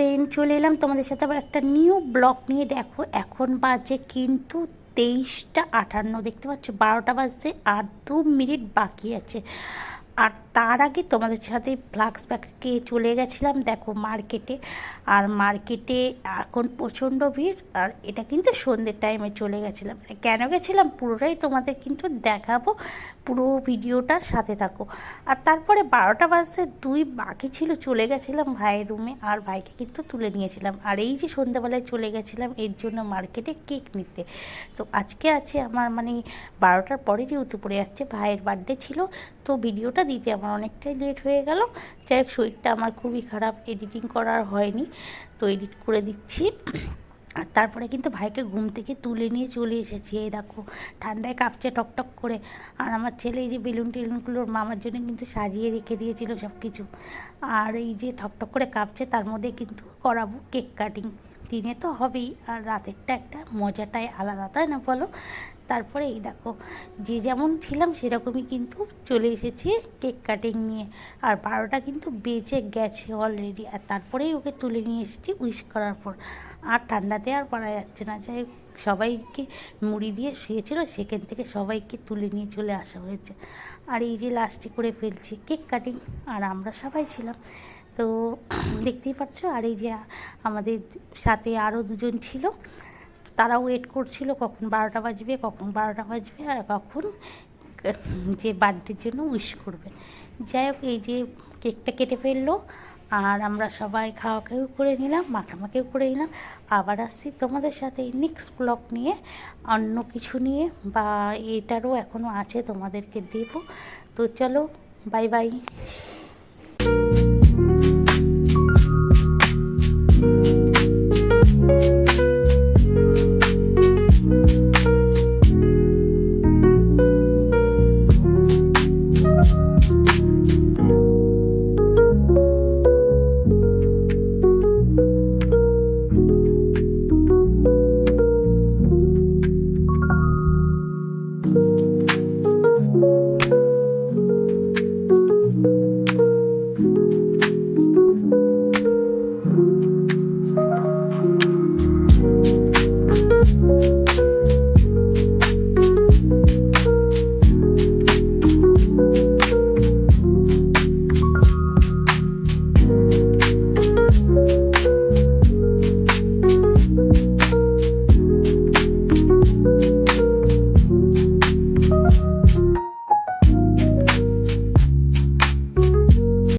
Friend চলে এলাম। তোমাদের সাথে আবার একটা নিউ ব্লগ নিয়ে দেখো। এখন বাজে কিন্তু তেইশটা আটান্ন। দেখতে পাচ্ছ, বারোটা বাজছে আর দু মিনিট বাকি আছে। আর তার আগে তোমাদের সাথে ফ্লাক্স প্যাকে চলে গেছিলাম, দেখো মার্কেটে। আর মার্কেটে এখন প্রচণ্ড ভিড়, আর এটা কিন্তু সন্ধ্যের টাইমে চলে গেছিলাম। কেন গেছিলাম পুরোটাই তোমাদের কিন্তু দেখাবো, পুরো ভিডিওটার সাথে থাকো। আর তারপরে বারোটা বাজছে দুই বাকি ছিল, চলে গেছিলাম ভাইয়ের রুমে আর ভাইকে কিন্তু তুলে নিয়েছিলাম। আর এই যে সন্ধ্যাবেলায় চলে গেছিলাম, এর জন্য মার্কেটে কেক নিতে। তো আজকে আছে আমার মানে বারোটার পরে যেহেতু পড়ে যাচ্ছে, ভাইয়ের বার্থডে ছিল তো ভিডিওটা দিতে আমার অনেকটাই লেট হয়ে গেল। যাই হোক, শরীরটা আমার খুবই খারাপ এডিটিং করার হয়নি, তো এডিট করে দিচ্ছি। আর তারপরে কিন্তু ভাইকে ঘুম থেকে তুলে নিয়ে চলে এসেছি। এই দেখো, ঠান্ডায় কাঁপছে টকটক করে। আর আমার ছেলে এই যে বেলুন টেলুনগুলোর মামার জন্য কিন্তু সাজিয়ে রেখে দিয়েছিল সব কিছু আর এই যে ঠকঠক করে কাঁপছে, তার মধ্যে কিন্তু করাবো কেক কাটিং। দিনে তো হবেই, আর রাতেরটা একটা মজাটাই আলাদা, তাই না বলো? তারপরে এই দেখো, যে যেমন ছিলাম সেরকমই কিন্তু চলে এসেছি কেক কাটিং নিয়ে, আর বারোটা কিন্তু বেজে গেছে অলরেডি আর তারপরেই ওকে তুলে নিয়ে এসেছি উইশ করার পর। আর ঠান্ডাতে আর পারা যাচ্ছে না, যাই সবাইকে মুড়ি দিয়ে শুয়েছিল, সেখান থেকে সবাইকে তুলে নিয়ে চলে আসা হয়েছে। আর এই যে লাস্টে করে ফেলছি কেক কাটিং, আর আমরা সবাই ছিলাম। তো দেখতেই পাচ্ছ, আর এই যে আমাদের সাথে আরও দুজন ছিল। তারা ওয়েট করছিল কখন বারোটা বাজবে, কখন বারোটা বাজবে, আর কখন যে বার্থডের জন্য উইশ করবে। যাই হোক, এই যে কেকটা কেটে ফেলল, আর আমরা সবাই খাওয়া খাওয়া করে নিলাম মাখামাখিও করে নিলাম। আবার আসছি তোমাদের সাথে নেক্সট ব্লগ নিয়ে। অন্য কিছু নিয়ে বা এটারও এখনও আছে তোমাদেরকে দেবো। তো চলো বাই বাই